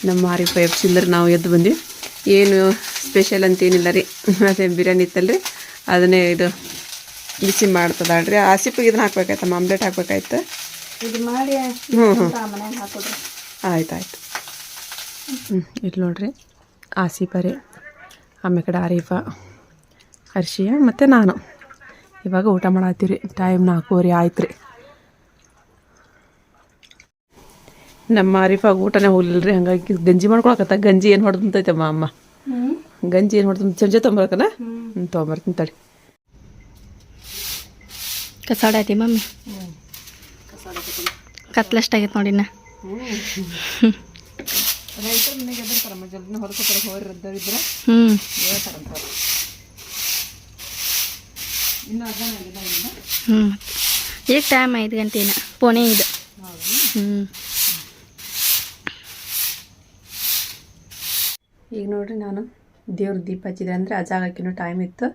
ನಮ್ಮ ಆರಿ ಫೈವ್ ಚಿಲ್ಲರ್ ನಾವು ಎದ್ದು ಬಂದ್ವಿ. ಏನು ಸ್ಪೆಷಲ್ ಅಂತ ಏನಿಲ್ಲ ರೀ. ಅದೇ ಬಿರಿಯಾನಿ ಇತ್ತಲ್ರಿ. ಅದನ್ನೇ ಇದು ಬಿಸಿ ಮಾಡ್ತದಾಳ್ರಿ ಆಸಿಪಿಗೆ ಇದನ್ನ ಹಾಕ್ಬೇಕಾಯ್ತಮ್ಮ ಆಮ್ಲೆಟ್ ಹಾಕ್ಬೇಕಾಯ್ತು? ಇದು ಮಾಡಿ ಹ್ಞೂ ಹ್ಞೂ ಆಯ್ತು ಆಯ್ತು ಹ್ಞೂ ಇಲ್ಲಿ ನೋಡ್ರಿ. ಆಸಿಫ ರೀ. ಆಮೇಲೆ ಕಡೆ ಆರೀಫ ಹರ್ಷಿಯ ಮತ್ತು ನಾನು. ಇವಾಗ ಊಟ ಮಾಡತ್ತೀವಿ ರೀ ಟೈಮ್ ನಾಲ್ಕೂವರೆ ಆಯ್ತು ರೀ ನಮ್ಮ ಆರೀಫಾಗ ಊಟನೇ ಹೋಗ್ಲಿಲ್ಲ ರೀ ಹಂಗಾಗಿ ಗಂಜಿ ಮಾಡ್ಕೊಳಕತ್ತ. ಗಂಜಿ ಏನು ಹೊಡೆದಂತೈತಮ್ಮ ಅಮ್ಮ? ಗಂಜಿ ಏನು ಹೊಡೆದ ಸಂಜೆ ತೊಗೊಂಬರ್ಕನ ಹ್ಞೂ ತೊಗೊಂಬರ್ತೀನಿ ತಡಿ. ಕಸಾಡೈತಿ ಮಮ್ಮಿ? ಕತ್ಲಷ್ಟಾಗೈತೆ ನೋಡಿ ನಾ ರೈತರು ಮನೆಗೆ ಎದರ್ತಾರಮ್ಮ ಜಲ್ದಿನ ಹೊರಕೋತಾರೆ ಹೋರಿದ್ದರಿದ್ರೆ ಹ್ಞೂ ಇನ್ನು. ಹ್ಞೂ ಈಗ ಟೈಮ್ ಐದು. ಗಂಟೆನ ಪೋಣೆ ಇದು ಹ್ಞೂ ಈಗ ನೋಡ್ರಿ ನಾನು ದೇವ್ರ ದೀಪ ಹಚ್ಚಿದೆ ಅಂದರೆ ಆ ಜಾಗಕ್ಕಿನ್ನೂ ಟೈಮ್ ಇತ್ತು.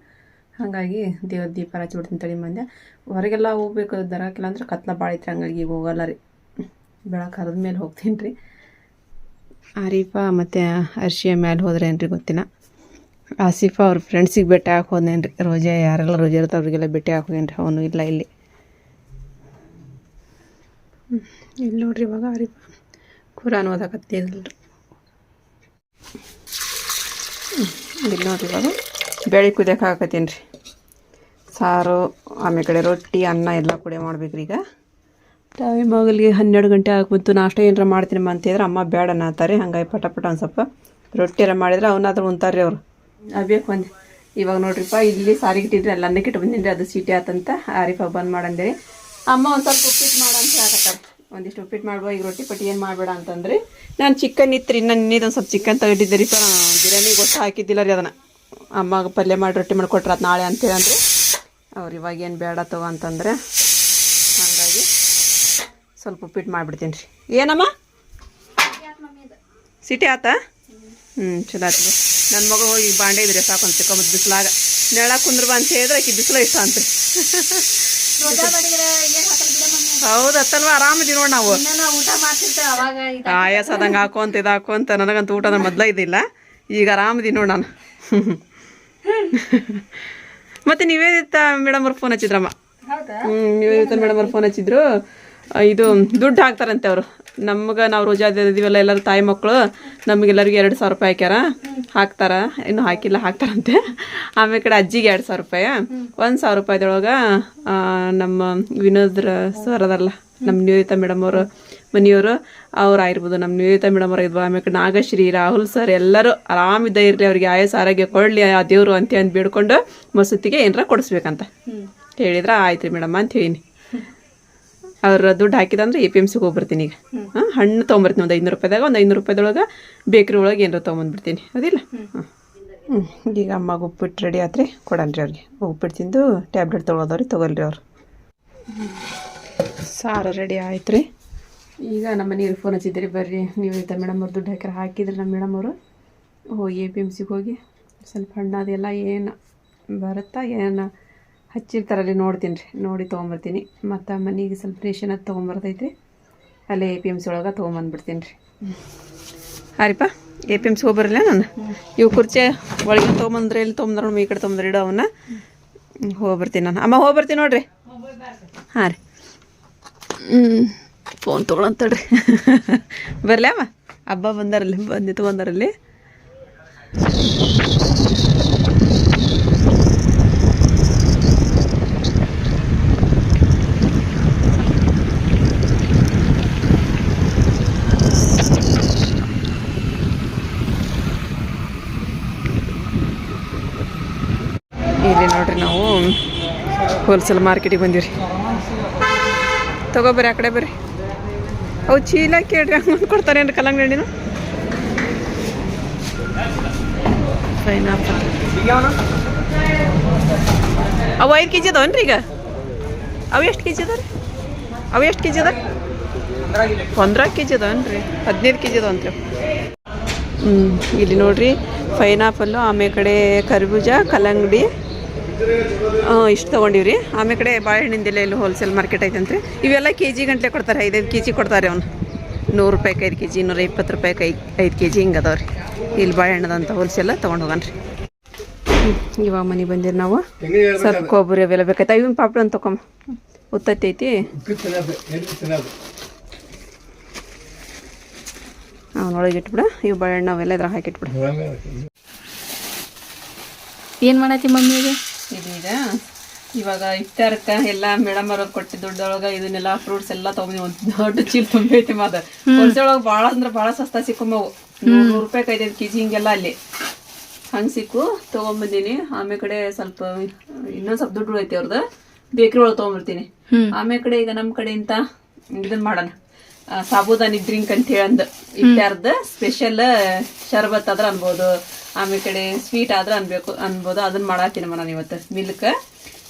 ಹಾಗಾಗಿ ದೇವ್ರ ದೀಪ ಹಚ್ಚಿಬಿಡ್ತೀನಿ ತಳಿ ಮಂದ್ಯ. ಹೊರಗೆಲ್ಲ ಹೋಗ್ಬೇಕು, ದರಕ್ಕಿಲ್ಲ ಅಂದ್ರೆ ಕತ್ಲ ಭಾಳ ಐತ್ರಿ, ಹಂಗಾಗಿ ಈಗ ಹೋಗಲ್ಲ ರೀ. ಬೆಳಕು ಹರಿದ ಮೇಲೆ ಹೋಗ್ತೀನಿ ರೀ. ಆರೀಫ ಮತ್ತು ಅರ್ಶಿಯ ಮೇಲೆ ಹೋದ್ರೆ ರೀ ಗೊತ್ತಿಲ್ಲ. ಆಸಿಫಾ ಅವ್ರ ಫ್ರೆಂಡ್ಸಿಗೆ ಭೇಟಿ ಹಾಕಿ ರೀ ರೋಜಾ ಯಾರೆಲ್ಲ ರೋಜಾ ಇರ್ತಾವೆ ಅವ್ರಿಗೆಲ್ಲ ಭೇಟಿ ಹಾಕೋದೇನು ರೀ ಅವನು ಇಲ್ಲ ಇಲ್ಲಿ. ಇಲ್ಲಿ ನೋಡ್ರಿ ಇವಾಗ ಆರೀಫ. ಕುರಾನ್ ಓದಾಕತ್ತಿರಲ್ರಿ ಇಲ್ಲಿ ನೋಡಿರಿ ಇವಾಗ. ಬೇಳೆ ಕುದಿಯಕ್ಕೆ ಹಾಕತ್ತೀನಿ ರೀ. ಸಾರು ಆಮೇಲೆ ರೊಟ್ಟಿ ಅನ್ನ ಎಲ್ಲ ಕುಡಿಯ ಮಾಡ್ಬೇಕ್ರಿ ಈಗ. ಟೈಮ್ ಆಗಲಿಗೆ ಹನ್ನೆರಡು ಗಂಟೆ ಆಗ್ಬಂತು ನಾಷ್ಟ ಏನಾರ ಮಾಡ್ತೀನಮ್ಮ ಅಂತಿದ್ರೆ ಅಮ್ಮ ಬೇಡ ಅನ್ನತ್ತಾರೆ ಹಂಗಾಗಿ ಪಟ ಪಟ ಒಂದು ಸ್ವಲ್ಪ ರೊಟ್ಟಿ ಎಲ್ಲ ಮಾಡಿದ್ರೆ ಅವನಾದ್ರೂ ಉಂತಾರೆ ಅವರು. ಅಬೇಕು ಒಂದು. ಇವಾಗ ನೋಡ್ರಿಪ್ಪ ಇಲ್ಲಿ ಸಾರಿಗೆ ಇಟ್ಟಿದ್ರೆ ಎಲ್ಲ ಅನ್ನಕ್ಕೆ ಇಟ್ಟು ಬಂದಿನಿ ಅದು ಸೀಟಿ ಆತಂತ. ಆರಿಫ ಬಂದ್ ಮಾಡಂದಿರಿ. ಅಮ್ಮ ಒಂದು ಸ್ವಲ್ಪ ಉಪ್ಪಿಟ್ಟು ಮಾಡ ಅಂತ ಹೇಳಕತ್ತಾರೆ. ಒಂದಿಷ್ಟು ಉಪ್ಪಿಟ್ಟು ಮಾಡುವ ಈಗ ರೊಟ್ಟಿ ಪಟ್ಟಿ ಏನು ಮಾಡಬೇಡ ಅಂತಂದ್ರೆ, ನಾನು ಚಿಕನ್ ಇತ್ತು ಇನ್ನು ಒಂದು ಸ್ವಲ್ಪ ಚಿಕನ್ ತಗೊಂಡಿದ್ದೆ ರೀ ಬಿರಿಯಾನಿ ಗೊತ್ತು ಹಾಕಿದ್ದಿಲ್ಲ ರೀ ಅದನ್ನು. ಅಮ್ಮಗೆ ಪಲ್ಯ ಮಾಡಿ ರೊಟ್ಟಿ ಮಾಡಿಕೊಟ್ರೆ ಅದು ನಾಳೆ ಅಂತೇಳಿ ಅಂದರೆ ಅವ್ರು ಇವಾಗ ಏನು ಬೇಡ ತಗೋ ಅಂತಂದ್ರೆ, ಹಾಗಾಗಿ ಸ್ವಲ್ಪ ಉಪ್ಪಿಟ್ಟು ಮಾಡಿಬಿಡ್ತೀನಿ ರೀ. ಏನಮ್ಮ? ಸಿಟಿ ಆತ? ಹ್ಞೂ ಚಲೋ ಆಯ್ತು ನನ್ನ ಮಗ ಹೋಗಿ ಬಾಂಡೆ ಇದ್ರೆ ಸಾಕು ಅಂತ ತಿಕ್ಕೊಂಬತ್ತು ಬಿಸಿಲಾಗ ನೆಳ ಕುಂದ್ರ ಅಂತ ಹೇಳಿದ್ರೆ ಆಕೆ ಬಿಸಿಲ ಇಷ್ಟ ಅಂತ ಹೌದು ಹತ್ತಲ್ವ? ಆರಾಮದಿ ನೋಡಿ ನಾವು. ಊಟ ಮಾಡ್ತಿದ್ದೆ ಅವಾಗ ಆಯಾಸ ಅದಂಗೆ ಹಾಕೋಂತ ಇದು ಹಾಕೋಂತ ನನಗಂತೂ ಊಟ ಅಂದ್ರೆ ಮೊದಲ ಇದಿಲ್ಲ. ಈಗ ಆರಾಮದಿ ನೋಡಿ ನಾನು. ಮತ್ತೆ ನೀವೇದಿತ್ತ ಮೇಡಮ್ ಅವ್ರು ಫೋನ್ ಹಚ್ಚಿದ್ರಮ್ಮ? ಹ್ಞೂ ನೀವೇದಿತ್ತ ಮೇಡಮ್ ಅವ್ರು ಫೋನ್ ಹಚ್ಚಿದ್ರು? ಇದು ದುಡ್ಡು ಹಾಕ್ತಾರಂತೆ ಅವರು. ನಮ್ಗೆ ನಾವು ರೋಜಾ ಇದೀವಲ್ಲ ಎಲ್ಲರೂ ತಾಯಿ ಮಕ್ಕಳು ನಮಗೆಲ್ಲರಿಗೂ ಎರಡು ಸಾವಿರ ರೂಪಾಯಿ ಹಾಕ್ಯಾರ. ಹಾಕ್ತಾರ. ಇನ್ನು ಹಾಕಿಲ್ಲ ಹಾಕ್ತಾರಂತೆ. ಆಮೇಲೆ ಕಡೆ ಅಜ್ಜಿಗೆ ಎರಡು ಸಾವಿರ ರೂಪಾಯಿ. ಒಂದು ಸಾವಿರ ರೂಪಾಯಿದೊಳಗೆ ನಮ್ಮ ವಿನೋದ್ರ ಸರ್ ಅದಲ್ಲ ನಮ್ಮ ನಿವೇದಿತಾ ಮೇಡಮ್ ಅವರು ಮನೆಯವರು ಅವ್ರು ಆಗಿರ್ಬೋದು ನಮ್ಮ ನಿವೇದಿತಾ ಮೇಡಮ್ ಅವ್ರು ಆಗಿರ್ಬೋದು ಆಮೇಲೆ ಕಡೆ ನಾಗಶ್ರೀ ರಾಹುಲ್ ಸರ್ ಎಲ್ಲರೂ ಆರಾಮಿದ್ದ ಇರಲಿ ಅವ್ರಿಗೆ ಆಯಸ್ ಆರೋಗ್ಯ ಕೊಡಲಿ ಆ ದೇವರು ಅಂತ ಅಂದು ಬೇಡ್ಕೊಂಡು ಮಸೂತಿಗೆ ಏನಾರ ಕೊಡಿಸ್ಬೇಕಂತ. ಹೇಳಿದ್ರೆ ಆಯ್ತು ರೀ ಮೇಡಮ್ ಅಂತ ಹೇಳಿನಿ. ಅವ್ರ ದುಡ್ಡು ಹಾಕಿದಂದ್ರೆ ಎ ಪಿ ಎಂ ಸಿಗೆ ಹೋಗ್ಬರ್ತೀನಿ ಈಗ. ಹಾಂ ಹಣ್ಣು ತೊಗೊಂಬರ್ತೀನಿ ಒಂದು ಐನೂರು ರೂಪಾಯಿದಾಗ ಒಂದು ಐನೂರು ರೂಪಾಯಿದೊಳಗೆ ಬೇಕ್ರಿ ಒಳಗೆ ಏನಾರು ತೊಗೊಂಬಂದ್ಬಿಡ್ತೀನಿ. ಅದಿಲ್ಲ? ಹ್ಞೂ ಹ್ಞೂ ಈಗ ಅಮ್ಮಗೆ ಉಪ್ಪಿಟ್ಟು ರೆಡಿ ಆತ್ರಿ ಕೊಡನ್ರಿ ಅವ್ರಿಗೆ. ಉಪ್ಪಿಟ್ಟು ತಿಂದು ಟ್ಯಾಬ್ಲೆಟ್ ತೊಗೊಳೋದವ್ರಿ ತೊಗೊಳ್ರಿ ಅವ್ರು. ಸಾರು ರೆಡಿ ಆಯ್ತು ರೀ ಈಗ ನಮ್ಮ ಮನೆಯಲ್ಲಿ ಫೋನ್ ಹಚ್ಚಿದ್ರಿ ಬರ್ರಿ. ನೀವು ಇದ್ದ ಮೇಡಮ್ ಅವ್ರು ದುಡ್ಡು ಹಾಕ್ಯಾರ ಹಾಕಿದ್ರಿ ನಮ್ಮ ಮೇಡಮ್ ಅವರು. ಹೋಗಿ ಎ ಪಿ ಎಂ ಸಿಗೆ ಹೋಗಿ. ಸ್ವಲ್ಪ ಹಣ್ಣು ಅದೆಲ್ಲ ಏನು ಬರುತ್ತಾ ಏನು ಹಚ್ಚಿರ್ತಾರಲ್ಲಿ ನೋಡ್ತೀನಿ ರೀ, ನೋಡಿ ತೊಗೊಂಬರ್ತೀನಿ. ಮತ್ತು ಮನೆಗೆ ಸ್ವಲ್ಪ ರೇಷನ್ ಅದು ತೊಗೊಂಬರ್ತೈತಿ ಅಲ್ಲೇ ಎ ಪಿ ಎಂ ಸಿ ಒಳಗೆ ತೊಗೊಂಬಂದ್ಬಿಡ್ತೀನಿ ರೀ. ಹಾರಿಪ್ಪ ಎ ಪಿ ಎಂ ಸಿ ಹೋಗ್ಬರಲ್ಲ ನಾನು? ಇವು ಕುರ್ಚೆ ಒಳಗೆ ತೊಗೊಂಬಂದ್ರೆ ಇಲ್ಲಿ ತೊಗೊಂಬಂದ್ರೆ ಈ ಕಡೆ ತೊಗೊಂಬಂದ್ರೆ ಇಡೋ ಅವನ್ನ. ಹೋಗ್ಬರ್ತೀನಿ ನಾನು. ಅಮ್ಮ ಹೋಗ್ಬರ್ತೀನಿ ನೋಡ್ರಿ. ಹಾಂ ರೀ. ಹ್ಞೂ ಫೋನ್ ತೊಗೊಳಂತಡ್ರಿ ಬರಲೇ ಅಮ್ಮ. ಹಬ್ಬ ಬಂದಾರಲ್ಲಿ ಬಂದು ತೊಗೊಂಡಾರಲ್ಲಿ ಇಲ್ಲಿ ನೋಡ್ರಿ ನಾವು ಹೋಲ್ಸೇಲ್ ಮಾರ್ಕೆಟಿಗೆ ಬಂದಿವ್ರಿ ತಗೋಬರ್ರಿ ಆ ಕಡೆ ಬರ್ರಿ. ಅವು ಚೀಲ ಕೇಳ್ರಿ, ಹಂಗೆ ಕೊಡ್ತಾರೇನ್ರಿ ಕಲ್ಲಂಗಡಿನ ಪೈನಾಪಲ್ ಅವು ಐದು ಕೆ ಜಿ ಅದಾವನ್ರಿ ಈಗ? ಅವು ಎಷ್ಟು ಕೆ ಜಿ ಅದಾವ ರೀ? ಅವು ಎಷ್ಟು ಕೆ ಜಿ ಅದ ಪಂದ್ರ ಕೆ ಜಿ ಅದಾವನ್ರಿ ಹದಿನೈದು ಕೆ ಜಿ ಅದಾವಂತ್ರಿ ಹ್ಞೂ ಇಲ್ಲಿ ನೋಡ್ರಿ ಪೈನಾಪಲ್ಲು ಆಮೇಲೆ ಕಡೆ ಕರ್ಬೂಜ, ಕಲ್ಲಂಗಡಿ. ಇಷ್ಟು ತೊಗೊಂಡಿವ್ರಿ. ಆಮೇಲೆ ಕಡೆ ಬಾಳೆಹಣ್ಣಿಂದೆಲ್ಲ ಇಲ್ಲಿ ಹೋಲ್ಸೇಲ್ ಮಾರ್ಕೆಟ್ ಐತಂತ್ರಿ. ಇವೆಲ್ಲ ಕೆ ಜಿ ಗಂಟಲೆ ಕೊಡ್ತಾರೆ. ಐದೈದು ಕೆ ಜಿ ಕೊಡ್ತಾರೆ ಅವ್ನು. ನೂರು ರೂಪಾಯಿಗೆ ಐದು ಕೆ ಜಿ ನೂರ ಇಪ್ಪತ್ತು ರೂಪಾಯಿಗೆ ಐದು ಐದು ಕೆ ಜಿ ಹಿಂಗೆ ಅದಾವೆ ರೀ. ಇಲ್ಲಿ ಬಾಳೆಹಣ್ಣದಂತ ಹೋಲ್ಸೇಲ್ ತೊಗೊಂಡು ಹೋಗಣ್ರಿ ಇವಾಗ ಮನೆಗೆ ಬಂದಿರಿ ನಾವು. ಸ್ವಲ್ಪ ಕೊಬ್ಬರಿ ಅವೆಲ್ಲ ಬೇಕಾಯ್ತು? ಇವನ್ ಪಾಪಡ್ ಅಂತ ತಗೊಂಬ ಉತ್ತೈತಿ ಅವನೊಳಗೆ ಇಟ್ಬಿಡ. ಇವು ಬಾಳೆಹಣ್ಣು ಅವೆಲ್ಲ ಇದ್ರಾಗ ಹಾಕಿಟ್ಬಿಡ. ಏನು ಮಾಡತ್ತಿ ಮಮ್ಮಿಗೆ ಇದೀಗ ಇವಾಗ ಇಫ್ತಾರಕ್ಕೆ ಎಲ್ಲ ಮೇಡಮ್ ಅವ್ರಿಗೆ ಕೊಟ್ಟಿದ್ದ ದುಡ್ಡೊಳಗ ಇದನ್ನೆಲ್ಲ ಫ್ರೂಟ್ಸ್ ಎಲ್ಲ ತಗೊಂಡಿ ಒಂದು ದೊಡ್ಡ ಚೀಲ ತುಂಬೈತಿ ಮಾದ ಒಳಗೆ ಭಾಳ ಅಂದ್ರೆ ಭಾಳ ಸಸ್ತಾ ಸಿಕ್ಕಂಬವು. ನೂರು ರೂಪಾಯಿ ಐದೈದು ಕೆ ಜಿ ಹಿಂಗೆಲ್ಲ ಅಲ್ಲಿ. ಹಂಗ ಸಿಕ್ಕು. ತಗೊಂಬಂದಿನಿ. ಆಮೇಲೆ ಕಡೆ ಸ್ವಲ್ಪ ಇನ್ನೊಂದು ಸ್ವಲ್ಪ ದುಡ್ಡು ಐತಿ ಅವ್ರದ್ದು ಬೇಕ್ರಿ ಒಳಗೆ ತೊಗೊಂಬರ್ತೀನಿ. ಆಮೇ ಆಮೇಲೆ ಕಡೆ ಈಗ ನಮ್ಮ ಕಡೆಯಿಂದ ಇದನ್ನ ಮಾಡೋಣ. ಸಾಬೂದಾನಿ ಡ್ರಿಂಕ್ ಅಂತ ಹೇಳಿ ಇಟ್ಟಾರ್ದ ಇಫ್ತಾರ್ದ ಸ್ಪೆಷಲ್ ಶರ್ಬತ್ ಆದ್ರೆ ಅನ್ಬೋದು. ಆಮೇಲೆ ಕಡೆ ಸ್ವೀಟ್ ಆದ್ರೆ ಅನ್ಬೇಕು ಅನ್ಬೋದು. ಅದನ್ನ ಮಾಡಾತೀನಿ ನಾನು ಇವತ್ತು ಮಿಲ್ಕ್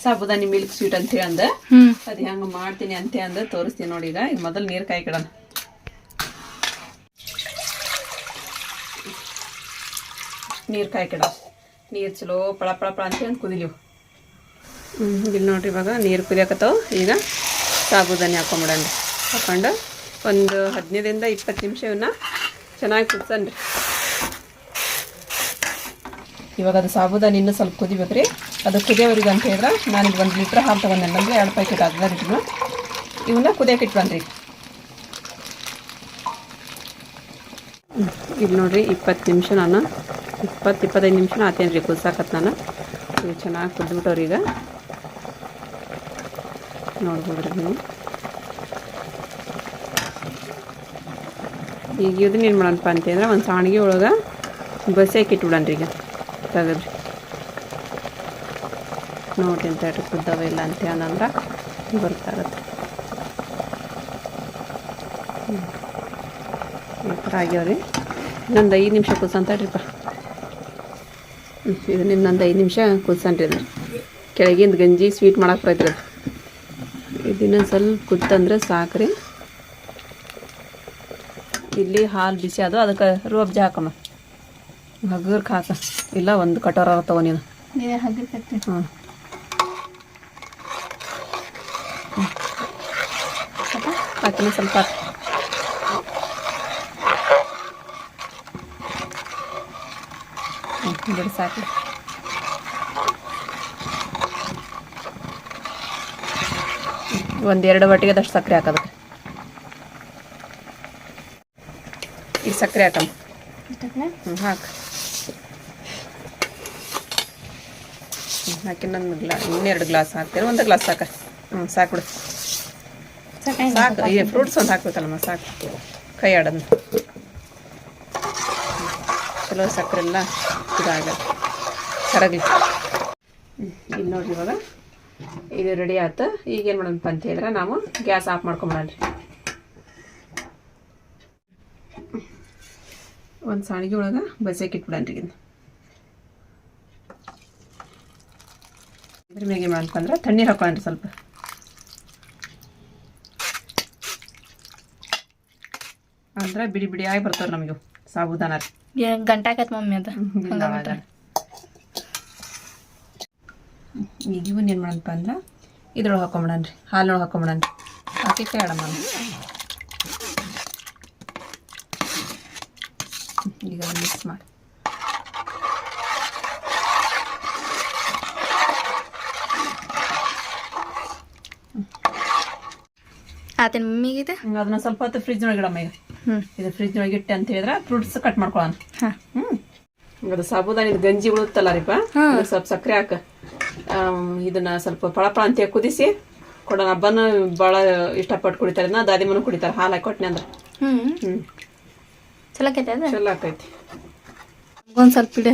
ಸಾಬುದಾನಿ ಮಿಲ್ಕ್ ಸ್ವೀಟ್ ಅಂತ ಹೇಳಂದ ಅಂದ. ಅದು ಹೆಂಗೆ ಮಾಡ್ತೀನಿ ಅಂತ ಅಂದ ತೋರಿಸ್ತೀನಿ ನೋಡಿ ಈಗ. ಈಗ ಮೊದಲು ನೀರು ಕಾಯ್ಕಿಡೋಣ. ನೀರು ಕಾಯ್ಕಿಡ. ನೀರು ಚಲೋ ಪಳ ಪಳ ಪಳ ಅಂತ ಹೇಳಿ ಕುದಿಲಿವು ಇಲ್ಲಿ ನೋಡ್ರಿ ಇವಾಗ ನೀರು ಕುದಿಯಾಕತ್ತಾವ. ಈಗ ಸಾಬುದಾನಿ ಹಾಕೊಂಬಿಡೋಣ. ಹಾಕೊಂಡು ಒಂದು ಹದಿನೈದರಿಂದ ಇಪ್ಪತ್ತು ನಿಮಿಷ ಇವನ್ನ ಚೆನ್ನಾಗಿ ಕುದ್ಸನ್ರಿ. ಇವಾಗ ಅದು ಸಾಬುದಾನ ಇನ್ನೂ ಸ್ವಲ್ಪ ಕುದಿಬೇಕ್ರಿ ಅದು ಕುದಿಯೋರಿಗೆ ಅಂತ ಹೇಳಿದ್ರೆ ನಾನು ಇದು ಒಂದು ಲೀಟ್ರ್ ಹಾಲು ತೊಗೊಂಡೆ ಅಂದರೆ ಎರಡು ಪ್ಯಾಕೆಟ್ ಅರ್ಧ ಇದನ್ನು ಇವನ್ನ ಕುದಿಯೋಕೆ ಇಟ್ಕೊಂಡ್ರಿ ಇದು ನೋಡಿರಿ, ಇಪ್ಪತ್ತು ನಿಮಿಷ ನಾನು, ಇಪ್ಪತ್ತು ಇಪ್ಪತ್ತೈದು ನಿಮಿಷ ಆತೇನು ರೀ ಕುದ್ಸಾಕತ್ ನಾನು. ಇದು ಚೆನ್ನಾಗಿ ಕುದ್ಬಿಟ್ಟವ್ರಿ ಈಗ. ನೋಡ್ಬೋದ್ರಿ ನೀವು. ಈಗ ಇದನ್ನ ಏನು ಮಾಡೋಣಪ್ಪ ಅಂತಂದ್ರೆ ಒಂದು ಸಾಣಿಗೆ ಒಳಗೆ ಬಸಿಯಾಕೆ ಇಟ್ಬಿಡನ್ರಿ ಈಗ. ತೆಗೆದ್ರಿ. ನೋಡಿ ಅಂತ ಹೇಳಿ ಕುದ್ದವ ಇಲ್ಲ ಅಂತ ಏನಂದ್ರೆ ಹ್ಮ್. ಈ ಥರ ಆಗ್ಯಾವ್ರಿ. ಇನ್ನೊಂದು ಐದು ನಿಮಿಷ ಕುದ್ಸಂತಾಡ್ರಿಪ್ಪ ಹ್ಞೂ ಇದು ಇನ್ನೊಂದು ಐದು ನಿಮಿಷ ಕುದ್ಸನ್ರಿ ಅಂದ್ರೆ ಕೆಳಗಿಂದ ಗಂಜಿ ಸ್ವೀಟ್ ಮಾಡಕ್ಕೆ ಬರ್ತದೆ ಇದನ್ನ ಸ್ವಲ್ಪ ಕುತ್ತಂದ್ರೆ ಸಾಕ್ರಿ. ಇಲ್ಲಿ ಹಾಲು ಬಿಸಿ ಅದು ಅದಕ್ಕೆ ರೂಬ್ಜಿ ಹಾಕಮ್ಮ. ಹಗ್ಗರ್ಗೆ ಹಾಕ ಇಲ್ಲ ಒಂದು ಕಟೋರ ತಗೋ ನೀನು ಹಾಂ ಹಾಕಿನ ಸ್ವಲ್ಪ. ಬಿಡು ಸಾಕು. ಒಂದೆರಡು ಬಟ್ಟಿಗೆದಷ್ಟು ಸಕ್ಕರೆ ಹಾಕೋದಕ್ಕೆ ಈಗ ಸಕ್ಕರೆ ಹಾಕಮ್ಮ. ಹ್ಞೂ ಹಾಕು. ಹಾಕಿ ನನ್ನ ಗ್ಲಾ ಇನ್ನೆರಡು ಗ್ಲಾಸ್ ಹಾಕ್ತೇನೆ. ಒಂದು ಗ್ಲಾಸ್ ಸಾಕ. ಹ್ಞೂ ಸಾಕು ಬಿಡು. ಸಾಕು ಈ ಫ್ರೂಟ್ಸ್ ಒಂದು ಹಾಕ್ಬೇಕಲ್ಲಮ್ಮ ಸಾಕು. ಕೈ ಆಡೋದು. ಚಲೋ ಸಕ್ಕರೆ ಎಲ್ಲ ಇದಾಗಲ್ಲ ಕರಗಲಿ ಇಲ್ಲಿ ನೋಡ್ರಿ ಇವಾಗ. ಇದು ರೆಡಿ ಆಯ್ತು ಈಗ ಏನು ಮಾಡೋಣಪ್ಪ ಅಂತ ಹೇಳಿದ್ರೆ ನಾವು ಗ್ಯಾಸ್ ಆಫ್ ಮಾಡ್ಕೊಂಬಿಡಣ್ರಿ ಒಂದು ಸಾಣಿಗೆ ಒಳಗೆ ಬಸಿಯಾಕೆ ಇಟ್ಬಿಡಣ್ರಿ ಇದನ್ನ. ಇದ್ರ ಮಾಡ್ಕೊಂಡ್ರೆ ಮಾಡಪ್ಪ ಅಂದ್ರೆ ತಣ್ಣೀರು ಹಾಕೊಂಡ್ರಿ ಸ್ವಲ್ಪ. ಅಂದ್ರೆ ಬಿಡಿ ಬಿಡಿಯಾಗಿ ಬರ್ತಾವ್ರಿ ನಮಗೆ ಸಾಬುದಾನ ಗಂಟೆ ಗಂಟಾಕತ್ ಮಮ್ಮಿ ಅದು. ಈಗ ಇವನ್ ಏನು ಮಾಡಣಪ್ಪ ಅಂದ್ರೆ ಇದ್ರೊಳಗೆ ಹಾಕೊಂಬಿಡನ್ರಿ ಹಾಲಿನೊಳಗೆ ಹಾಕೊಂಬಿಡನ್ರಿ ಹಾಕಿ ಕೈ ಆಡಮ್ಮ ಈಗ ಮಿಕ್ಸ್ ಮಾಡಿ. ಆತೇನ ಮಮ್ಮಿಗೆ ಇದು. ಹ್ಮ್, ಅದನ್ನ ಸ್ವಲ್ಪ ಹೊತ್ತು ಫ್ರಿಜ್ ಒಳಗೆ ಇಡಮ್ಮ ಈಗ. ಹ್ಞೂ ಇದು ಫ್ರಿಜ್ ಒಳಗೆ ಇಟ್ಟೆ ಅಂತ ಹೇಳಿದ್ರೆ ಫ್ರೂಟ್ಸ್ ಕಟ್ ಮಾಡ್ಕೊಳ್ಳೋಣ ಹಾಂ. ಹ್ಞೂ ಅದು ಸಾಬೂದಾನಿದ ಗಂಜಿ ಉಳುತ್ತಲ್ಲ ರೀಪ ಸ್ವಲ್ಪ ಸಕ್ಕರೆ ಹಾಕ. ಇದನ್ನ ಸ್ವಲ್ಪ ಪಳ ಪಳ ಅಂತ ಕುದಿಸಿ ಕೊಡೋಣ. ಹಬ್ಬನ ಭಾಳ ಇಷ್ಟಪಟ್ಟು ಕುಡಿತಾರೆ. ನಾ ದಾದಿಮನು ಕುಡಿತಾರೆ. ಹಾಲು ಹಾಕಿ ಕೊಟ್ಟನೆ ಅಂದ್ರೆ. ಹ್ಞೂ ಹ್ಞೂ ಚಲೋ ಆಕೈತೆ ಅದು? ಚಲೋ ಆಕೈತಿ. ಒಂದು ಸ್ವಲ್ಪ ಇಡು.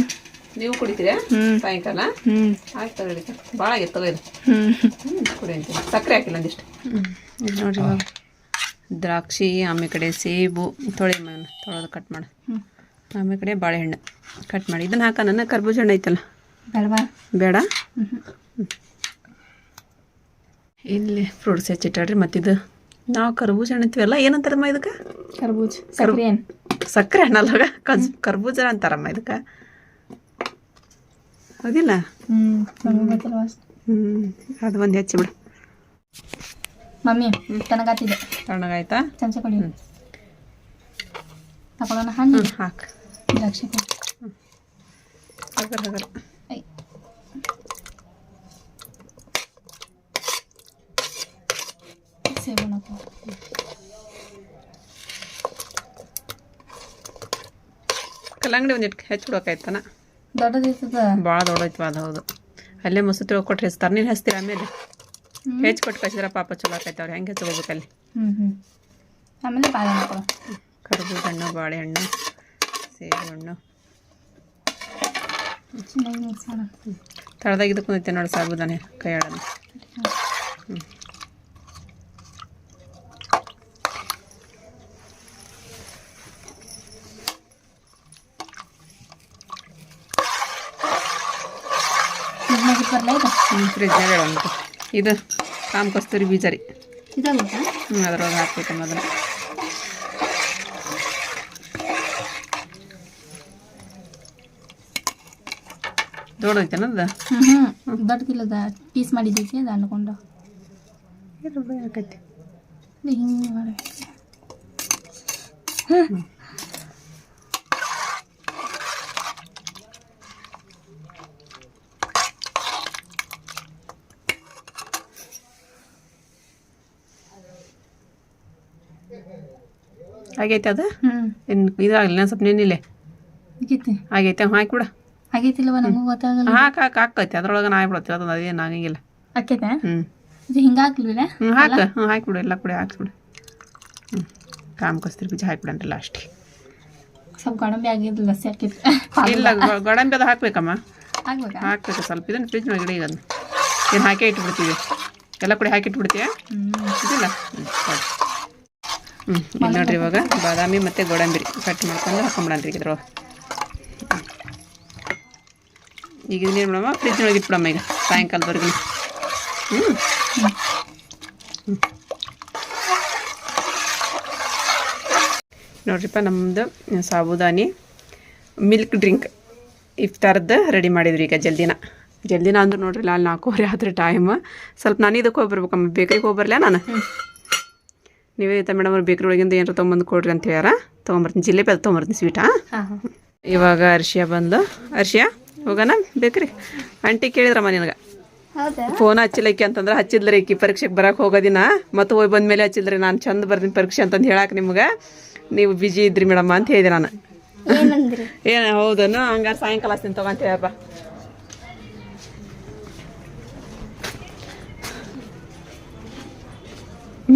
ನೀವು ಕುಡಿತೀರಾ? ಸಾಯಂಕಾಲ? ಹ್ಞೂ ಆಯ್ತು ಭಾಳ ಆಗೈತೆ ತಗೋ ಇದು ಹ್ಞೂ ಕುಡಿ ಅಂತೀನಿ. ಸಕ್ಕರೆ ಹಾಕಿಲ್ಲ ಒಂದಿಷ್ಟು ಹ್ಞೂ ನೋಡ್ರಿ ಇವಾಗ ದ್ರಾಕ್ಷಿ ಆಮೇಲೆ ಕಡೆ ಸೇಬು ತೊಳೆ ತೊಳೆದು ಕಟ್ ಮಾಡು. ಆಮೇ ಕಡೆ ಬಾಳೆಹಣ್ಣು ಕಟ್ ಮಾಡಿ. ಇದನ್ನ ಹಾಕ ನನ್ನ ಕರ್ಬೂಜ ಹಣ್ಣು ಐತಲ್ಲ? ಬೇಡ? ಇಲ್ಲಿ ಫ್ರೂಟ್ಸ್ ಹೆಚ್ಚಿಟ್ಟಾಡ್ರಿ ಮತ್ತಿದು ನಾವು ಕರ್ಬೂಜ ಹಣ್ಣು ಅಂತೀವಲ್ಲ ಏನಂತಾರಮ್ಮ ಇದಕ್ಕೆ? ಕರ್ಬೂಜ ಸಕ್ರೆ ಸಕ್ಕರೆ ಹಣ್ಣಲ್ಲ ಕಜ್ ಕರ್ಬೂಜ ಅಂತಾರಮ್ಮ ಇದಕ್ಕೆ. ಹೌದಿಲ್ಲ? ಹ್ಞೂ ಅದು ಒಂದು ಹೆಚ್ಚಿಬಿಡು ಮಮ್ಮಿ ತನಗಾತಿದೆ ತಣ್ಣಗಾಯ್ತಾ? ಚಮಚ ಕೊಡಿ. ತಗೊಳ್ಳೋಣ ಹಣ್ಣು. ಹಾಕು. ದ್ರಾಕ್ಷಿ ಕೊಡು. ಹಗರ ಹಗರ. ಹಾಕು. ಕಲ್ಲಂಗಡಿ ಒಂದಿಟ್ಟು ಹೆಚ್ಚು ಬಿಡೋಕಾಯ್ತಾನ? ದೊಡ್ಡದಿರ್ತದ? ಭಾಳ ದೊಡ್ಡೈತಿ ಅದು ಹೌದು. ಅಲ್ಲೇ ಮೊಸರು ಕೊಟ್ರೆ ಹೆಚ್ತಾರೆ ನೀನು ಹಚ್ತೀರ ಆಮೇಲೆ? ಹೆಚ್ಚು ಕೊಟ್ಟು ಕಳಿಸಿದ್ರೆ ಪಾಪ ಚಲೋ ಆಕೈತೆ ಅವ್ರು ಹೆಂಗೆ ಹ್ಞೂ ಆಮೇಲೆ ಬಾಳೆಹಣ್ಣು ಕರ್ಬೂಜ ಹಣ್ಣು ಬಾಳೆಹಣ್ಣು ಸೇಬು ಹಣ್ಣು ತಳದಾಗ ಇದಕ್ಕೆ ಕುಂದೈತೆ ನೋಡಿ ಸಾಬುದಾನೆ ಕೈ ಆಡೋದು ಹ್ಞೂ ಫ್ರಿಜ್ನಾಗ ಇಡೋಣ ಇದು ಕಾಮ ಕಸ್ತೂರಿ ಬೀಜ ರೀ ಇದಾಗುತ್ತಾ ಹ್ಞೂ ಅದ್ರೊಳಗೆ ಹಾಕ್ಬೇಕು ಮೊದಲು. ದೊಡ್ಡೈತೇನ ಅದು? ಹ್ಞೂ ಹ್ಞೂ ದೊಡ್ಡದಿಲ್ಲದ ಪೀಸ್ ಮಾಡಿದ್ದೈತಿ ಅದು ಅನ್ಕೊಂಡು. ಹಿಂಗೆ ಮಾಡಬೇಕು ಆಗೈತೆ ಅದು? ಹ್ಞೂ ಇನ್ನು ಇದಾಗಲಿಲ್ಲ ಸ್ವಲ್ಪ ನೆನಿಲೆ ಆಗೈತಿ. ಆಗೈತೆ ಹಾಕಿ ಆಗೈತಿಲ್ವ ನಮಗೂ ಗೊತ್ತಾಗಲ್ಲ. ಹಾಕಿ ಹಾಕಿ ಹಾಕೈತಿ. ಅದ್ರೊಳಗೆ ನಾ ಬಿಡತ್ತಿ ಅದು ಅದೇನು ಆಗಂಗಿಲ್ಲ. ಆಕೈತೆ ಹ್ಞೂ ಇದು ಹಿಂಗೆ ಹಾಕ್ಲಿಲ್ಲ ಹ್ಞೂ ಹಾಕು. ಹ್ಞೂ ಹಾಕಿಬಿಡು ಎಲ್ಲ ಕೂಡ ಹಾಕ್ಸ್ಬಿಡು ಹ್ಞೂ ಕಾಮ ಕಸ್ತಿರಿ ಬೀಜ ಹಾಕ್ಬಿಡಂತ ಲಾಸ್ಟಿಗೆ ಸ್ವಲ್ಪ ಗೋಡಂಬಿ ಆಗಿದ್ದು ಲಸ್ಸಿ ಹಾಕಿತ್ತು ಇಲ್ಲ ಗೋಡಂಬಿ ಅದು ಹಾಕ್ಬೇಕಮ್ಮ. ಹಾಕ್ಬೇಕು? ಸ್ವಲ್ಪ ಇದನ್ನು ಫ್ರಿಜ್ ಒಳಗೆ ಈಗ ಏನು ಹಾಕಿ ಇಟ್ಬಿಡ್ತೀವಿ. ಎಲ್ಲ ಕೂಡ ಹಾಕಿ ಇಟ್ಬಿಡ್ತೀಯ? ಇದಿಲ್ಲ? ಹ್ಞೂ ಹ್ಞೂ ನೋಡಿರಿ ಇವಾಗ ಬಾದಾಮಿ ಮತ್ತು ಗೋಡಂಬಿ ಕಟ್ ಮಾಡ್ಕೊಂಡು ಹಾಕೊಂಬಿಡನ್ರಿ ಇದ್ರೊಳಗೆ. ಈಗ ಇದನ್ನೇನು ಮಾಡಮ್ಮ? ಫ್ರಿಜ್ ಒಳಗೆ ಇಟ್ಬಿಡಮ್ಮ ಈಗ, ಸಾಯಂಕಾಲದವರೆಗೂ. ಹ್ಞೂ ನೋಡ್ರಿಪ್ಪ ನಮ್ಮದು ಸಾಬುದಾನಿ ಮಿಲ್ಕ್ ಡ್ರಿಂಕ್ ಇಫ್ತಾರದ್ದು ರೆಡಿ ಮಾಡಿದ್ರು ಈಗ ಜಲ್ದಿನ. ಜಲ್ದಿನ ಅಂದ್ರೆ ನೋಡ್ರಿ ಅಲ್ಲಿ ನಾಲ್ಕೂವರೆ ಆದ್ರೆ ಟೈಮ್ ಸ್ವಲ್ಪ ನಾನು ಇದಕ್ಕೆ ಹೋಗಿ ಬರ್ಬೇಕಮ್ಮ ಬೇಕ್ರಿಗೆ ಬರಲ್ಲ ನಾನು ನೀವೇ ಐತೆ ಮೇಡಮ್ ಅವ್ರು ಬೇಕ್ರಿ ಒಳಗಿಂದ ಏನಾರ ತೊಗೊಂಬಂದು ಕೊಡ್ರಿ ಅಂತ ಹೇಳ್ಯಾರ. ತೊಗೊಂಬರ್ತೀನಿ. ಜಿಲೇಬಿ ಅದು ತೊಗೊಂಬರ್ತೀನಿ ಸ್ವೀಟಾ ಇವಾಗ ಅರ್ಶಿಯ ಬಂದು ಅರ್ಶಿಯ ಹೋಗೋಣ? ಬೇಕ್ರಿ. ಆಂಟಿ ಕೇಳಿದ್ರಮ್ಮ ನಿನಗೆ. ಫೋನ್ ಹಚ್ಚಿಲ್ಲಕ್ಕೆ ಅಂತಂದ್ರೆ ಹಚ್ಚಿದ್ರಿ ಈಕಿ ಪರೀಕ್ಷೆಗೆ ಬರಕ್ಕೆ ಹೋಗೋದಿನ. ಮತ್ತೆ ಹೋಗಿ ಬಂದ್ಮೇಲೆ ಹಚ್ಚಿದ್ರಿ ನಾನು ಚಂದ ಬರ್ತೀನಿ ಪರೀಕ್ಷೆ ಅಂತಂದು ಹೇಳಕ್ಕೆ ನಿಮ್ಗೆ. ನೀವು ಬಿಜಿ ಇದ್ರಿ ಮೇಡಮ್ಮ ಅಂತ ಹೇಳಿದೆ ನಾನು. ಏನು ಹೌದನು? ಹಂಗಾರೆ ಸಾಯಂಕಾಲ ಹಚ್ತೀನಿ ತಗೊಂತ ಹೇಳಪ್ಪ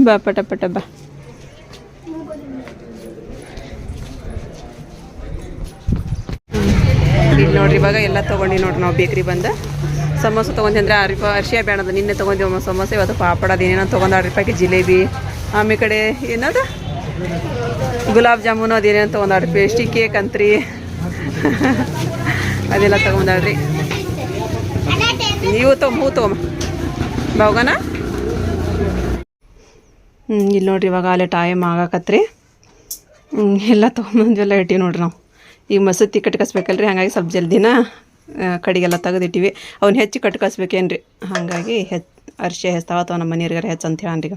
ಬಾ, ಪಟ ಪಟ, ಬಾ. ನೋಡ್ರಿ, ಇವಾಗ ಎಲ್ಲ ತಗೊಂಡಿ ನೋಡ್ರಿ, ನಾವು ಬೇಕ್ರಿ ಬಂದು. ಸಮೋಸ ತೊಗೊಂಡು ಅಂದ್ರೆ ಅರಿಪ, ಅರ್ಶಿಯ ಬೇಡದ ನಿನ್ನೆ ತಗೊಂಡಿವ ಸಮೋಸ, ಇವತ್ತು ಪಾಪಡ ಅದೇನೇನೋ ತೊಗೊಂಡು ಆರು ರೂಪಾಯಿಗೆ ಜಿಲೇಬಿ, ಆಮೇಲೆ ಕಡೆ ಏನದ? ಗುಲಾಬ್ ಜಾಮೂನು ಅದೇನೇನು ತೊಗೊಂಡಾಡ್ರಿ ಪೇಸ್ಟಿ ಕೇಕ್ ಅಂತ್ರಿ. ಅದೆಲ್ಲ ತೊಗೊಂಡಾಡ್ರಿ ನೀವು ತೊಗೊಂಬ ಹೂ ತೊಗೊಂಬ ಬಾವಗನ ಇಲ್ಲಿ ನೋಡ್ರಿ ಇವಾಗ ಅಲ್ಲೇ ಟೈಮ್ ಆಗಾಕತ್ರಿ. ಹ್ಞೂ ಎಲ್ಲ ತೊಗೊಂಬಂದ್ವೆಲ್ಲ ಇಟ್ಟಿವಿ ನೋಡ್ರಿ ನಾವು. ಈಗ ಮಸೂತಿ ಕಟ್ಕಸ್ಬೇಕಲ್ರಿ, ಹಾಗಾಗಿ ಸ್ವಲ್ಪ ಜಲ್ದಿನ ಕಡಿಗೆಲ್ಲ ತೆಗೆದಿಟ್ಟಿವಿ. ಅವ್ನು ಹೆಚ್ಚು ಕಟ್ಕಸ್ಬೇಕೇನ್ರಿ? ಹಾಗಾಗಿ ಹೆಚ್ಚು ಹೆಸ್ತಾವ ಅಥವಾ ನಮ್ಮ ಮನೆಯವ್ರಿಗಾರ ಹೆಚ್ಚು ಅಂತ ಹೇಳಿ ಈಗ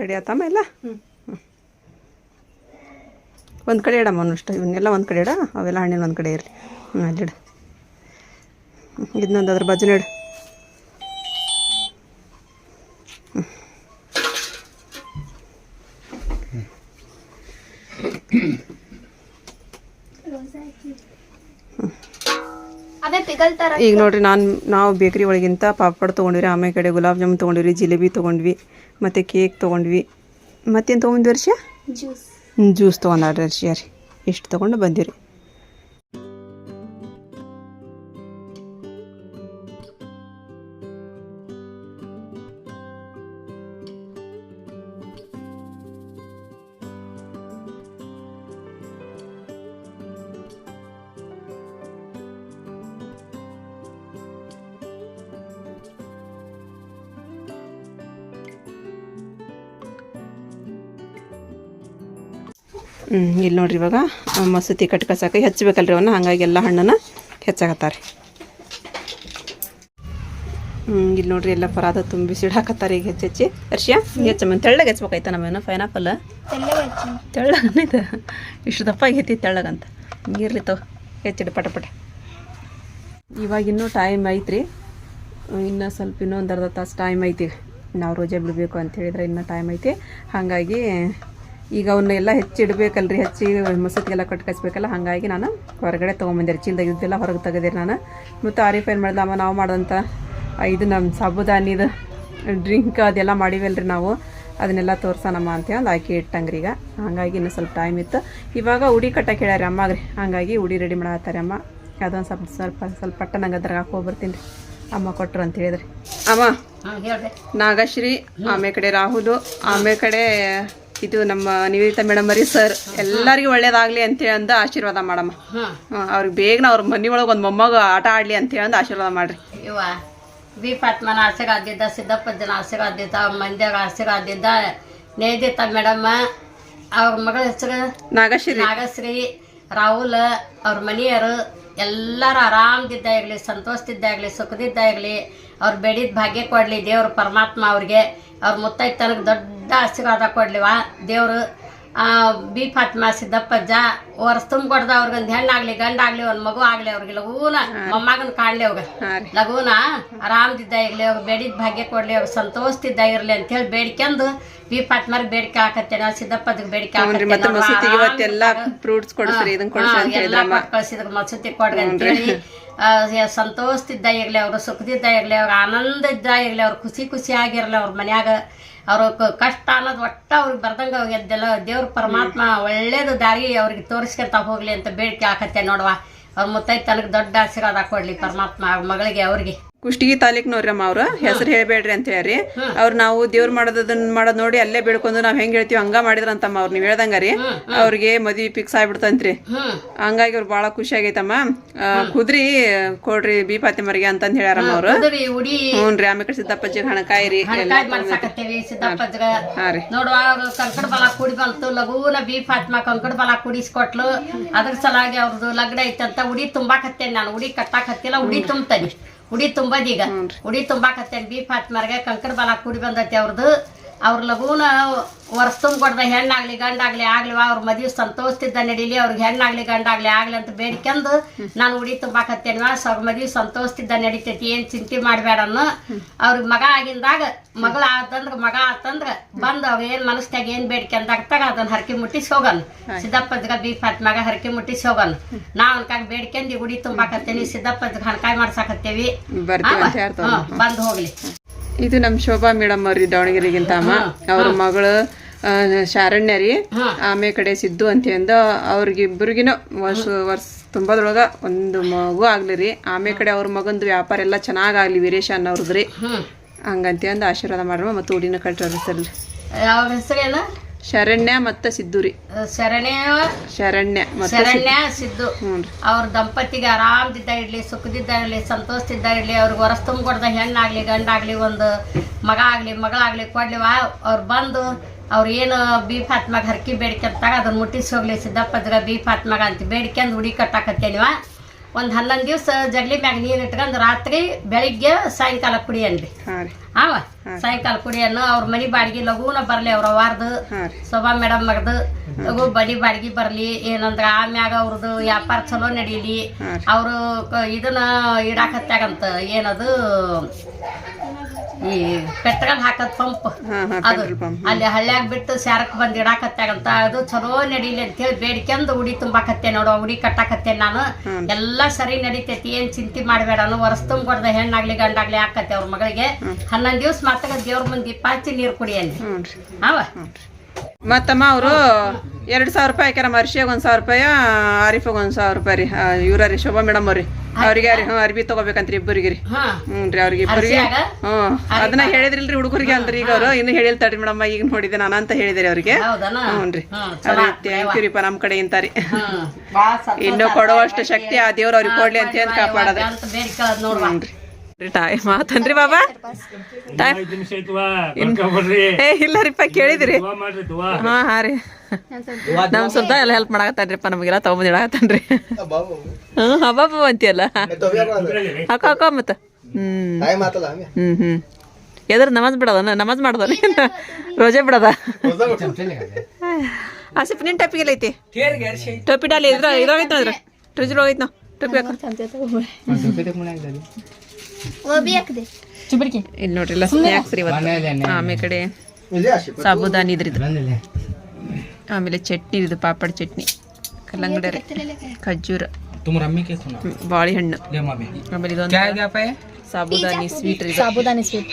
ರೆಡಿ ಆತಮ್ಮ ಎಲ್ಲ? ಒಂದು ಕಡೆ ಇಡಮ್ಮ ಅವನಷ್ಟು ಇವನ್ನೆಲ್ಲ ಒಂದು ಕಡೆ ಇಡ, ಅವೆಲ್ಲ ಹಣ್ಣಿನ ಒಂದು ಕಡೆ ಇರಲಿ. ಹ್ಞೂ ಅಲ್ಲಿಡ. ಇದನ್ನೊಂದು ಅದ್ರ ಬಾಜುನ ಈಗ ನೋಡ್ರಿ ನಾನು ನಾವು ಬೇಕ್ರಿ ಒಳಗಿಂತ ಪಾಪಡ್ ತೊಗೊಂಡ್ವಿ ಆಮೇಲೆ ಕಡೆ ಗುಲಾಬ್ ಜಾಮೂನ್ ತೊಗೊಂಡಿವ್ರಿ ಜಿಲೇಬಿ ತೊಗೊಂಡ್ವಿ ಮತ್ತು ಕೇಕ್ ತೊಗೊಂಡ್ವಿ. ಮತ್ತೇನು ತೊಗೊಂಡ್ವಿ ವರ್ಷ ಜ್ಯೂಸ್ ಜ್ಯೂಸ್ ತೊಗೊಂಡ್ರಿ ವರ್ಷ ರೀ ಇಷ್ಟು ತೊಗೊಂಡು ಬಂದಿರಿ ಇಲ್ಲಿ ನೋಡ್ರಿ ಇವಾಗ. ಮಸೂತಿ ಕಟ್ಕಸಾಕ ಹೆಚ್ಚಬೇಕಲ್ರಿ ಅವನ್ನ ಹಾಗಾಗಿ ಎಲ್ಲ ಹಣ್ಣನ್ನು ಹೆಚ್ಚಾಕತ್ತಾರೆ ಇಲ್ಲಿ ನೋಡ್ರಿ ಎಲ್ಲ ಪರಾದ ತುಂಬಿಸಿ ಇಡಾಕತ್ತಾರೆ ಈಗ ಹೆಚ್ಚೆಚ್ಚಿ. ಅರ್ಶಿಯ ಹೆಚ್ಚಮ್ಮ ತೆಳ್ಳಗೆ ಹೆಚ್ಚಬೇಕಾಯ್ತ ನಮ್ಮೇನು ಪೈನಾಪಲ್ ತೆಳ್ಳಗನಿದೆ ಇಷ್ಟು ದಪ್ಪ ಆಗೈತಿ ತೆಳ್ಳಗಂತ ಹಿಂಗಿರ್ಲಿ ತಗೋ. ಹೆಚ್ಚಿಡು, ಪಟ ಪಟ. ಇವಾಗ ಇನ್ನೂ ಟೈಮ್ ಐತ್ರಿ. ಇನ್ನು ಸ್ವಲ್ಪ ಇನ್ನೊಂದು ಅರ್ಧ ತಾಸು ಟೈಮ್ ಐತಿ. ನಾವು ರೋಜೆ ಬಿಡಬೇಕು ಅಂತ ಹೇಳಿದ್ರೆ ಇನ್ನೂ ಟೈಮ್ ಐತಿ. ಹಾಗಾಗಿ ಈಗ ಅವನ್ನೆಲ್ಲ ಹೆಚ್ಚಿಡ್ಬೇಕಲ್ರಿ ಹೆಚ್ಚಿ ಮಸೂತಿಗೆಲ್ಲ ಕಟ್ಕಸ್ಬೇಕಲ್ಲ ಹಾಗಾಗಿ ನಾನು ಹೊರಗಡೆ ತೊಗೊಂಬಂದಿರಿ ಚೀಲ್ದಾಗ ಇದ್ದೆಲ್ಲ ಹೊರಗೆ ತೆಗೆದಿರಿ ನಾನು. ಮತ್ತು ಆರಿಫ್ ಏನು ಮಾಡ್ದೆ ಅಮ್ಮ ನಾವು ಮಾಡಿದಂಥ ಇದು ನಮ್ಮ ಸಾಬುದಾನಿದು ಡ್ರಿಂಕ್ ಅದೆಲ್ಲ ಮಾಡಿವಲ್ರಿ ನಾವು. ಅದನ್ನೆಲ್ಲ ತೋರ್ಸೋಣಮ್ಮ ಅಂತೇಳಿ ಹಾಕಿ ಇಟ್ಟಂಗ್ರಿ ಈಗ. ಹಾಗಾಗಿ ಇನ್ನೂ ಸ್ವಲ್ಪ ಟೈಮ್ ಇತ್ತು. ಇವಾಗ ಉಡಿ ಕಟ್ಟಕ್ಕೆ ಹೇಳ್ಯಾರ ಅಮ್ಮಗ್ರಿ. ಹಾಗಾಗಿ ಉಡಿ ರೆಡಿ ಮಾಡತ್ತಾರೆ ಅಮ್ಮ. ಅದೊಂದು ಸ್ವಲ್ಪ ಸ್ವಲ್ಪ ಸ್ವಲ್ಪ ಪಟ್ಟ ನಂಗೆ ಅದ್ರಾಗ ಹಾಕೋ ಬರ್ತೀನಿ ರೀ. ಅಮ್ಮ ಕೊಟ್ಟರು ಅಂತ ಹೇಳಿದ್ರಿ. ಅಮ್ಮ ನಾಗಶ್ರೀ ಆಮೇಲೆ ಕಡೆ ರಾಹುಲು ಆಮೇಲೆ ಕಡೆ ಇದು ನಮ್ಮ ನಿವೇದಿತಾ ಮೇಡಮ್ ಮರಿ ಸರ್ ಎಲ್ಲರಿಗೂ ಒಳ್ಳೇದಾಗ್ಲಿ ಅಂತೇಳಿ ಅಂದ ಆಶೀರ್ವಾದ ಮಾಡಮ್ಮ. ಅವ್ರಿಗೆ ಬೇಗನ ಅವ್ರ ಮನೆ ಒಳಗೆ ಒಂದು ಮೊಮ್ಮಗ ಆಟ ಆಡ್ಲಿ ಅಂತೇಳಿ ಅಂದ ಆಶೀರ್ವಾದ ಮಾಡ್ರಿ. ಇವ ಬಿ ಫಾತ್ಮನ ಸಿದ್ದಪ್ಪ ಸಿದ್ದಪ್ಪಜ್ಜನ ಆಶೀರ್ವಾದಿದ್ದ ಮಂದ್ಯಾಗ ಆಶೀರ್ವಾದಿದ್ದ ನೇದಿತ ಮೇಡಮ್ಮ ಅವ್ರ ಮಗಳ ಹೆಸರು ನಾಗಶ್ರೀ. ನಾಗಶ್ರೀ ರಾಹುಲ್ ಅವ್ರ ಮನೆಯವರು ಎಲ್ಲರೂ ಆರಾಮದಿದ್ದ ಇರಲಿ ಸಂತೋಷದಿದ್ದ ಆಗಲಿ ಸುಖದಿದ್ದ ಇರಲಿ ಅವ್ರು ಬೇಡಿದ ಭಾಗ್ಯ ಕೊಡಲಿ ದೇವ್ರ ಪರಮಾತ್ಮ ಅವ್ರಿಗೆ. ಅವ್ರ ಮುತ್ತೈತನಕ್ಕೆ ದೊಡ್ಡ ಆಶೀರ್ವಾದ ಕೊಡ್ಲಿವ. ದೇವರು ಬಿ ಫಾತ್ಮಾ ಸಿದ್ದಪ್ಪಜ್ಜ ವರ್ಷ ತುಂಬಿಕೊಡ್ದ ಅವ್ರಿಗೊಂದು ಹೆಣ್ಣಾಗ್ಲಿ ಗಂಡಾಗ್ಲಿ ಒಂದು ಮಗು ಆಗ್ಲಿ ಅವ್ರಿಗೆ ಲಗೂನ ಮೊಮ್ಮಗನ ಕಾಣ್ಲಿ ಅವ್ರ ಲಗೂನ ಆರಾಮದಿದ್ದ ಇರ್ಲಿ ಅವ್ರು ಬೆಡಿದ ಭಾಗ್ಯ ಕೊಡ್ಲಿ ಅವ್ರು ಸಂತೋಷದಿದ್ದ ಇರ್ಲಿ ಅಂತ ಹೇಳಿ ಬೇಡ್ಕೊಂಡು ಬಿ ಫಾತ್ಮಾರ್ ಬೇಡಿಕೆ ಹಾಕತ್ತೇನೆ ಸಿದ್ದಪ್ಪದಿಗೆ ಬೇಡಿಕೆ ಫ್ರೂಟ್ಸ್ ಕೊಡಿಸ್ರಿ ಇದನ್ನ ಹೇಳಿದ್ರಮ್ಮ. ಕಳ್ಸಿದ್ರ ಮಸೂತಿ ಕೊಡ್ರಿ ಅಂತೇಳಿ. ಸಂತೋಷದಿದ್ದ ಇರಲಿ ಅವರು ಸುಖದಿದ್ದ ಇರಲಿ ಅವ್ರು ಆನಂದ ಇದ್ದ ಇರಲಿ ಅವ್ರು ಖುಷಿ ಖುಷಿಯಾಗಿರಲಿ ಅವ್ರ ಮನ್ಯಾಗ ಅವ್ರ ಕಷ್ಟ ಅನ್ನೋದು ಒಟ್ಟ ಅವ್ರಿಗೆ ಬರ್ದಂಗೆ ಬರ್ದಂಗ ಎದ್ದೆಲ್ಲ ದೇವ್ರ ಪರಮಾತ್ಮ ಒಳ್ಳೇದು ದಾರಿ ಅವ್ರಿಗೆ ತೋರಿಸ್ಕೊಂತ ಹೋಗ್ಲಿ ಅಂತ ಬೇಡಿಕೆ ಹಾಕತ್ತೆ ನೋಡುವ. ಅವ್ರ ಮುತ್ತೈದು ತನಕ ದೊಡ್ಡ ಆಶೀರ್ವಾದ ಕೊಡಲಿ ಪರಮಾತ್ಮ ಮಗಳಿಗೆ ಅವ್ರಿಗೆ. ಕುಷ್ಟಗಿ ತಾಲೂಕ್ನವ್ರಿ ಅಮ್ಮ ಅವ್ರ ಹೆಸರು ಹೇಳ್ಬೇಡ್ರಿ ಅಂತ ಹೇಳ್ರಿ. ಅವ್ರು ನಾವು ದೇವ್ರ ಮಾಡೋದನ್ನ ಮಾಡೋದ್ ನೋಡಿ ಅಲ್ಲೇ ಬೆಳ್ಕೊಂಡು ನಾವ್ ಹೆಂಗ್ ಹೇಳ್ತೀವಿ ಹಂಗ ಮಾಡಿದ್ರಂತಮ್ಮ ಅವ್ರು ನೀವ್ ಹೇಳ್ದಂಗ ರೀ. ಅವ್ರಿಗೆ ಮದ್ವಿ ಫಿಕ್ಸ್ ಆಗ್ಬಿಡ್ತಂತ್ರಿ. ಹಂಗಾಗಿ ಅವ್ರು ಬಹಳ ಖುಷಿ ಆಗೈತಮ್ಮ. ಕುದ್ರಿ ಕೊಡ್ರಿ ಬಿ ಫಾತಿಮರಿಗೆ ಅಂತಂದ್ ಹೇಳ್ಯಾರಮ್ಮ ಅವ್ರು. ಹ್ಞೂನ್ರಿ ಆಮೇಲೆ ಸಿದ್ದಪ್ಪಜ್ಜಿಗೆ ಸಿದ್ದಪ್ಪಜ್ಜಿ ಹಣಕಾಯಿ ರೀ. ಕಂಕಡ ಬಲ ಕುಡಿ ಬಂತು ಲಘುನ ಬಿ ಫಾತ್ಮ ಕಂಕಡ ಬಲ ಕುಡಿಸ್ಕೊಟ್ಲು. ಅದ್ರ ಸಲಾಗಿ ಅವ್ರದ್ದು ಲಗ್ನ ಐತಂತ ಉಡಿ ತುಂಬಾಕತ್ತೇನೆ ನಾನು ಉಡಿ ಕಟ್ಟಾಕತ್ತಿಲ್ಲ ಉಡಿ ತುಂಬತೇನೆ. ಉಡಿ ತುಂಬದೀಗ ಉಡಿ ತುಂಬಾಕತ್ತೇನೆ ಬಿ ಫಾತ್ಮರ್ಗೆ ಕಂಕರ್ ಬಲ ಕೂಡಿ ಬಂದೈತಿ ಅವ್ರದ್ದು ಅವ್ರ ಲಗೂನ ವರ್ಷ ತುಂಬಿಕೊಡ್ದ ಹೆಣ್ಣಾಗ್ಲಿ ಗಂಡಾಗ್ಲಿ ಆಗ್ಲಿವಾ ಅವ್ರ ಮದ್ವೆ ಸಂತೋಷದಿಂದ ನಡೀಲಿ ಅವ್ರಿಗೆ ಹೆಣ್ಣಾಗ್ಲಿ ಗಂಡಾಗ್ಲಿ ಆಗ್ಲಿ ಅಂತ ಬೇಡ್ಕೊಂಡು ನಾನು ಉಡಿ ತುಂಬಾಕತ್ತೇನ್ವ ಅವ್ರ ಮದ್ವೆ ಸಂತೋಷದಿಂದ ನಡೀತೈತಿ ಏನು ಚಿಂತೆ ಮಾಡಬೇಡನ್ನು ಅವ್ರಿಗೆ ಮಗ ಆಗಿಂದಾಗ ಮಗಳ ಆತಂದ್ರ ಮಗ ಆತಂದ್ರ ಬಂದ್ ಅವ್ ಏನ್ ಮನಸ್ನಾಗ ಏನ್ ಹಾಕ್ತಾಗ ಅದನ್ನ ಹರಕೆ ಮುಟ್ಟಿಸಿ ಹೋಗನ್. ಬೀಫ್ ಬಿ ಮಗ ಹರಕೆ ಮುಟ್ಟಿಸಿ ಹೋಗನ್. ನಾವ್ ಅನ್ಕಾಗ ಬೇಡ್ಕೊಂಡಿ ಗುಡಿ ತುಂಬಾಕತ್ತೇನಿ ಸಿದ್ದಪ್ಪದ್ಗ ಹಣಕಾಯಿ ಮಾಡ್ಸಾಕತ್ತೇವಿ. ಅಂತ ಬಂದ್ ಹೋಗ್ಲಿ. ಇದು ನಮ್ ಶೋಭಾ ಮೇಡಮ್ ಅವ್ರಿ ದಾವಣಗೆರೆಗಿಂತ ಅಮ್ಮ. ಅವ್ರ ಮಗಳು ಶಾರಣ್ಯ ರೀ. ಆಮೇಲೆ ಕಡೆ ಸಿದ್ದು ಅಂತ ಅಂದ ಅವ್ರಿಗಿಬ್ಬರಿಗಿನ ವರ್ಷ ವರ್ಷ ತುಂಬದ್ರೊಳಗ ಒಂದು ಮಗು ಆಗ್ಲಿ ರೀ. ಆಮೇಲೆ ಕಡೆ ಅವ್ರ ಮಗಂದು ವ್ಯಾಪಾರ ಎಲ್ಲ ಚೆನ್ನಾಗಾಗ್ಲಿ ವೀರೇಶ ಅನ್ನೋರ್ದ್ರಿ ಹಂಗಂತ ಅಂದ ಆಶೀರ್ವಾದ ಮಾಡ್ರಮ್ಮ ಮತ್ತು ಉಡಿನ ಕಟ್ಟೋರಿ ಸರ್ ಅವ್ರ ಹೆಸರೇನ? ಶರಣ್ಯ ಮತ್ತ ಸಿದ್ದು ಶರಣ್ಯ ಶರಣೆ ಶರಣ್ಯ ಶರಣ್ಯ ಸಿದ್ದು. ಅವ್ರ ದಂಪತಿಗೆ ಆರಾಮದಿದ್ದ ಇರ್ಲಿ ಸುಖದಿದ್ದ ಇರ್ಲಿ ಸಂತೋಷದಿದ್ದ ಇರ್ಲಿ ಅವ್ರಿಗೆ ಹೊರಸ್ ತುಂಬಿಕೊಡ್ದ ಹೆಣ್ಣಾಗ್ಲಿ ಗಂಡಾಗ್ಲಿ ಒಂದು ಮಗ ಆಗ್ಲಿ ಮಗಳಾಗ್ಲಿ ವಾ ಅವ್ರು ಬಂದು ಅವ್ರು ಏನು ಬಿ ಫಾತ್ಮಾಗ ಹರಕಿ ಅಂತಾಗ ಅದನ್ನ ಮುಟ್ಟಿಸಿ ಹೋಗ್ಲಿ ಸಿದ್ದಪ್ಪಜ್ಗ ಬಿ ಫಾತ್ಮಾಗ ಅಂತ ಬೇಡ್ಕೊಂಡ್ ಉಡಿ ಕಟ್ಟಾಕತ್ತೇನಿವ ಒಂದು ಹನ್ನೊಂದು ದಿವಸ ಜಗ್ಲಿ ಮ್ಯಾಗ ನೀರು ಇಟ್ಕೊಂಡು ರಾತ್ರಿ ಬೆಳಿಗ್ಗೆ ಸಾಯಂಕಾಲ ಕುಡಿ ಅನ್ರಿ. ಅವ ಸಾಯಂಕಾಲ ಕುಡಿಯನ್ನು ಅವ್ರ ಮನಿ ಬಾಡಿಗೆ ಲಘುನ ಬರಲಿ ಅವ್ರ ಅವಾರ್ದು ಶೋಭಾ ಮೇಡಮ್ ಮಗದು ಲಘು ಬಡಿ ಬಾಡಿಗೆ ಬರಲಿ ಏನಂದ್ರ ಆಮ್ಯಾಗ ಅವ್ರದ್ದು ವ್ಯಾಪಾರ ಚಲೋ ನಡೀಲಿ. ಅವರು ಅವರು ಇದನ್ನ ಇಡಾಕತ್ತಾಗಂತ ಏನದು? ಈ ಪೆಟ್ರೋಲ್ ಹಾಕದ್ ಪಂಪ್. ಅದು ಅಲ್ಲಿ ಹಳ್ಳ್ಯಾಗ ಬಿಟ್ಟು ಸ್ಯಾರಕ್ ಬಂದ್ ಇಡಾಕತ್ತಾಗಂತ ಅದು ಚಲೋ ನಡೀಲಿ ಅಂತ ಹೇಳಿ ಬೇಡ್ಕೊಂಡ್ ಉಡಿ ತುಂಬಾಕತ್ತೆ ನೋಡು ಉಡಿ ಕಟ್ಟಾಕತ್ತೆ ನಾನು. ಎಲ್ಲಾ ಸರಿ ನಡೀತೈತಿ ಏನ್ ಚಿಂತೆ ಮಾಡ್ಬೇಡ. ವರ್ಷ ತುಂಬಿಕೊಡ್ದ ಹೆಣ್ಣಾಗ್ಲಿ ಗಂಡಾಗ್ಲಿ ಹಾಕತ್ತೆ ಅವ್ರ ಮಗಳಿಗೆ. ಹನ್ನೊಂದ್ ದಿವ್ಸ ಮಾತಾಗ ದೇವ್ರ ಮುಂದೆ ಪಾಚಿ ನೀರ್ ಕುಡಿಯಲ್ಲಿ ಅವ ಮತ್ತಮ್ಮ ಅವರು ಎರಡು ಸಾವಿರ ರೂಪಾಯಿ ಹಾಕ್ಯಾರ ಮರ್ಷಿಯಾಗ ಒಂದು ಸಾವಿರ ರೂಪಾಯಿ ಆರಿಫಾಗ ಒಂದು ಸಾವಿರ ರೂಪಾಯಿ ರೀ. ಇವ್ರ ರೀ ಶೋಭಾ ಮೇಡಮ್ ಅವ್ರಿ ಅವ್ರಿಗೆ ರೀ? ಹ್ಞೂ ಅರ್ಬಿ ತಗೋಬೇಕಂತ್ರಿ ಇಬ್ಬರಿಗೆ ರೀ. ಹ್ಞೂ ರೀ ಅವ್ರಿಗೆ ಇಬ್ಬರಿಗೆ? ಹ್ಞೂ ಅದನ್ನ ಹೇಳಿದ್ರಿಲ್ರಿ ಹುಡುಗರಿಗೆ ಅಂದ್ರಿ ಈಗ ಅವರು. ಇನ್ನು ತಡ್ರಿ ಮೇಡಮ್ ಈಗ ನೋಡಿದೆ ನಾನು ಅಂತ ಹೇಳಿದ್ರಿ ಅವ್ರಿಗೆ. ಹ್ಞೂ ರೀ. ಅದೇ ಥ್ಯಾಂಕ್ ಯು ರೀಪ ನಮ್ಮ ಕಡೆ ಇಂತಾರಿ ಇನ್ನು ಕೊಡುವಷ್ಟು ಶಕ್ತಿ ಆ ದೇವ್ರು ಅವ್ರಿಗೆ ಕೊಡ್ಲಿ ಅಂತ ಹೇಳಿ ಕಾಪಾಡೋದ್ರಿ ಹ್ಞೂ ರೀ. ಟೈಮ್ ಆತನ್ರಿ ಬಾಬಾ. ಟೈಮ್ ಏ ಇಲ್ಲ ರೀಪ್ಪ ಕೇಳಿದ್ರಿ. ದುವಾ ಮಾಡ್ರಿ ದುವಾ ಹಾ ಹಾ ರೀ. ನಮ್ ಸ್ವಲ್ಪ ಎಲ್ಲ ಹೆಲ್ಪ್ ಮಾಡಾಕತ್ತಾನ್ರಿಪ್ಪ ನಮಗೆಲ್ಲ ತಗೊಂಡ್ ಇಡಕತ್ತಾನ್ರಿ ಹ್ಮ್ ಹಬ್ಬ ಅಂತೀಯಲ್ಲ? ಹಾಕೋ ಹಾಕೋ ಮತ್ತ. ಹ್ಮ್. ಹ್ಮ್ ಹ್ಮ್. ಎದ್ರ ನಮಾಜ್ ಬಿಡದ ನಮಾಜ್ ಮಾಡದ ರೋಜೆ ಬಿಡದ? ಆಸಿಫ್ ನಿನ್ ಟಪ್ಪಿಗೆ ಐತಿ. ಟೋಪಿ ಡಾಲಿ ಇದ್ರ ಇದ್ರಾಗೈತೆ ನೋಡ್ರ. ಫ್ರಿಜ್ ಹೋಗೈತೆ ನಾವು ಟೊಪಿ ಹಾಕ. ಇಲ್ಲಿ ನೋಡ್ರಿಲ್ಲ ಸ್ನ್ಯಾಕ್ಸ್ ರೀ ಇವತ್ತು? ಆಮೇಲೆ ಕಡೆ ಸಾಬುದಾನಿ ಇದ್ರಿದ್ದು ಆಮೇಲೆ ಚಟ್ನಿ ಇದು ಪಾಪಡ್ ಚಟ್ನಿ. ಕಲ್ಲಂಗಡಿ ರೀ ಖಜ್ಜೂರ ಬಾಳೆಹಣ್ಣು ಆಮೇಲೆ ಇದೊಂದು ಸಾಬುದಾನಿ ಸ್ವೀಟ್ ರೀ ಸಾಬುದಾನಿ ಸ್ವೀಟ್.